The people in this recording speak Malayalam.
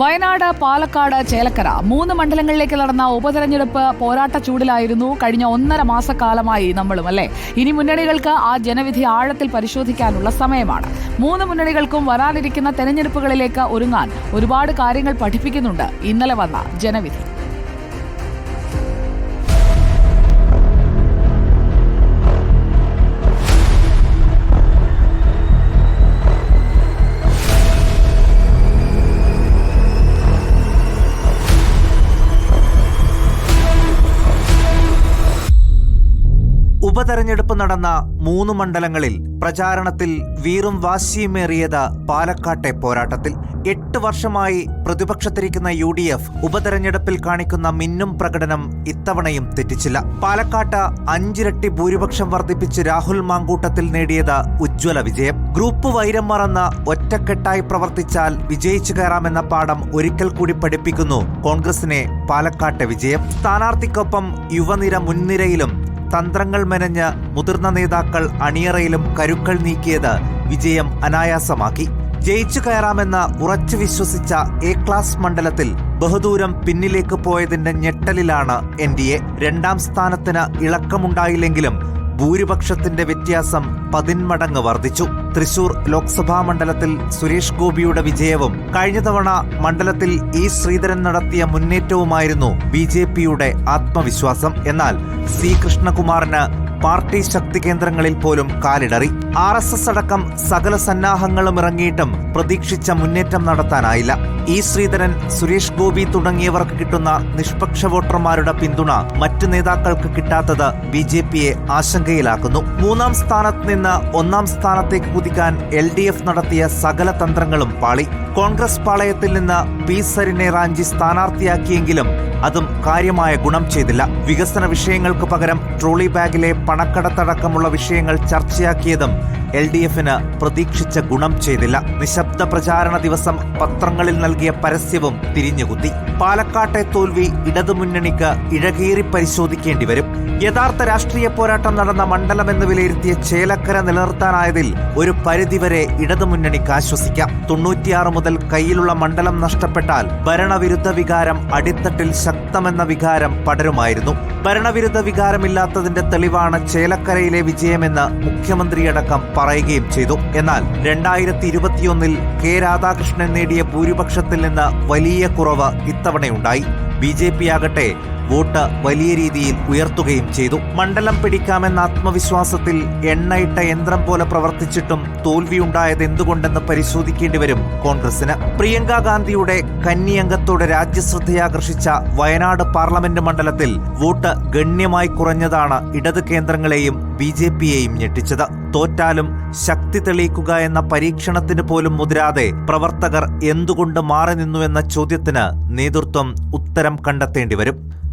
വയനാട് പാലക്കാട് ചേലക്കര മൂന്ന് മണ്ഡലങ്ങളിലേക്ക് നടന്ന ഉപതെരഞ്ഞെടുപ്പ് പോരാട്ട ചൂടിലായിരുന്നു കഴിഞ്ഞ ഒന്നര മാസക്കാലമായി നമ്മളും അല്ലെ? ഇനി മുന്നണികൾക്ക് ആ ജനവിധി ആഴത്തിൽ പരിശോധിക്കാനുള്ള സമയമാണ്. മൂന്ന് മുന്നണികൾക്കും വരാനിരിക്കുന്ന തെരഞ്ഞെടുപ്പുകളിലേക്ക് ഒരുങ്ങാൻ ഒരുപാട് കാര്യങ്ങൾ പഠിപ്പിക്കുന്നുണ്ട് ഇന്നലെ വന്ന ജനവിധി. ഉപതെരഞ്ഞെടുപ്പ് നടന്ന മൂന്ന് മണ്ഡലങ്ങളിൽ പ്രചാരണത്തിൽ വീറും വാശിയുമേറിയത് പാലക്കാട്ടെ പോരാട്ടത്തിൽ. എട്ട് വർഷമായി പ്രതിപക്ഷത്തിരിക്കുന്ന യു ഡി എഫ് ഉപതെരഞ്ഞെടുപ്പിൽ കാണിക്കുന്ന മിന്നും പ്രകടനം ഇത്തവണയും തെറ്റിച്ചില്ല. പാലക്കാട്ട് അഞ്ചിരട്ടി ഭൂരിപക്ഷം വർദ്ധിപ്പിച്ച് രാഹുൽ മാങ്കൂട്ടത്തിൽ നേടിയത് ഉജ്ജ്വല വിജയം. ഗ്രൂപ്പ് വൈരം മറന്ന് ഒറ്റക്കെട്ടായി പ്രവർത്തിച്ചാൽ വിജയിച്ചു കയറാമെന്ന പാഠം ഒരിക്കൽ കൂടി പഠിപ്പിക്കുന്നു കോൺഗ്രസിനെ പാലക്കാട്ടെ വിജയം. സ്ഥാനാർത്ഥിക്കൊപ്പം യുവനിര മുൻനിരയിലും തന്ത്രങ്ങൾ മെനഞ്ഞ് മുതിർന്ന നേതാക്കൾ അണിയറയിലും കരുക്കൾ നീക്കിയത് വിജയം അനായാസമാക്കി. ജയിച്ചു കയറാമെന്ന് ഉറച്ചു വിശ്വസിച്ച എ ക്ലാസ് മണ്ഡലത്തിൽ ബഹുദൂരം പിന്നിലേക്ക് പോയതിന്റെ ഞെട്ടലിലാണ് എൻ ഡി എ. രണ്ടാം സ്ഥാനത്തിന് ഇളക്കമുണ്ടായില്ലെങ്കിലും ഭൂരിപക്ഷത്തിന്റെ വ്യത്യാസം പതിന്മടങ്ങ് വർദ്ധിച്ചു. തൃശൂർ ലോക്സഭാ മണ്ഡലത്തിൽ സുരേഷ് ഗോപിയുടെ വിജയവും കഴിഞ്ഞ തവണ മണ്ഡലത്തിൽ ഇ ശ്രീധരൻ നടത്തിയ മുന്നേറ്റവുമായിരുന്നു ബി ജെ പിയുടെ ആത്മവിശ്വാസം. എന്നാൽ സി കൃഷ്ണകുമാറിന് പാർട്ടി ശക്തി കേന്ദ്രങ്ങളിൽ പോലും കാലിടറി. ആർ എസ് എസ് അടക്കം സകല സന്നാഹങ്ങളും ഇറങ്ങിയിട്ടും പ്രതീക്ഷിച്ച മുന്നേറ്റം നടത്താനായില്ല. ഇ ശ്രീധരൻ സുരേഷ് ഗോപി തുടങ്ങിയവർക്ക് കിട്ടുന്ന നിഷ്പക്ഷ വോട്ടർമാരുടെ പിന്തുണ മറ്റ് നേതാക്കൾക്ക് കിട്ടാത്തത് ബി ജെ പിയെ ആശങ്കയിലാക്കുന്നു. മൂന്നാം സ്ഥാനത്ത് നിന്ന് ഒന്നാം സ്ഥാനത്തേക്ക് കുതിക്കാൻ എൽ ഡി എഫ് നടത്തിയ സകല തന്ത്രങ്ങളും പാളി. കോൺഗ്രസ് പാളയത്തിൽ നിന്ന് പി സരിനെ റാഞ്ചി സ്ഥാനാർത്ഥിയാക്കിയെങ്കിലും അതും കാര്യമായ ഗുണം ചെയ്തില്ല. വികസന വിഷയങ്ങൾക്ക് പകരം ട്രോളി ബാഗിലെ പണക്കടത്തടക്കമുള്ള വിഷയങ്ങൾ ചർച്ചയാക്കിയതും എൽ ഡി എഫിന് പ്രതീക്ഷിച്ച ഗുണം ചെയ്തില്ല. നിശബ്ദ പ്രചാരണ ദിവസം പത്രങ്ങളിൽ നൽകിയ പരസ്യവും തിരിഞ്ഞുകുത്തി പാലക്കാട്ടെ തോൽവി ഇടതുമുന്നണിക്ക് ഇഴകീറി പരിശോധിക്കേണ്ടി വരും യഥാർത്ഥ രാഷ്ട്രീയ പോരാട്ടം നടന്ന മണ്ഡലമെന്ന് വിലയിരുത്തിയ ചേലക്കര നിലനിർത്താനായതിൽ ഒരു പരിധിവരെ ഇടതുമുന്നണിക്ക് ആശ്വസിക്കാം. തൊണ്ണൂറ്റിയാറ് മുതൽ കയ്യിലുള്ള മണ്ഡലം നഷ്ടപ്പെട്ടാൽ ഭരണവിരുദ്ധ വികാരം അടിത്തട്ടിൽ ശക്തമെന്ന വികാരം പടരുമായിരുന്നു. ഭരണവിരുദ്ധ വികാരമില്ലാത്തതിന്റെ തെളിവാണ് ചേലക്കരയിലെ വിജയമെന്ന് മുഖ്യമന്ത്രിയടക്കം പറയുകയും ചെയ്തു. എന്നാൽ രണ്ടായിരത്തി ഇരുപത്തിയൊന്നിൽ കെ രാധാകൃഷ്ണൻ നേടിയ ഭൂരിപക്ഷത്തിൽ നിന്ന് വലിയ കുറവ് ഇത്തവണയുണ്ടായി. ബി ജെ പി ആകട്ടെ വോട്ട് വലിയ രീതിയിൽ ഉയർത്തുകയും ചെയ്തു. മണ്ഡലം പിടിക്കാമെന്ന ആത്മവിശ്വാസത്തിൽ എണ്ണയിട്ട യന്ത്രം പോലെ പ്രവർത്തിച്ചിട്ടും തോൽവിയുണ്ടായത് എന്തുകൊണ്ടെന്ന് പരിശോധിക്കേണ്ടി വരും കോൺഗ്രസിന് പ്രിയങ്ക ഗാന്ധിയുടെ കന്നി അംഗത്തോടെ രാജ്യശ്രദ്ധയാകർഷിച്ച വയനാട് പാർലമെന്റ് മണ്ഡലത്തിൽ വോട്ട് ഗണ്യമായി കുറഞ്ഞതാണ് ഇടത് കേന്ദ്രങ്ങളെയും ബി ജെ പിയെയും ഞെട്ടിച്ചത്. തോറ്റാലും ശക്തി തെളിയിക്കുക എന്ന പരീക്ഷണത്തിന് പോലും മുതിരാതെ പ്രവർത്തകർ എന്തുകൊണ്ട് മാറി നിന്നു എന്ന ചോദ്യത്തിന് നേതൃത്വം ഉത്തരം കണ്ടെത്തേണ്ടി വരും.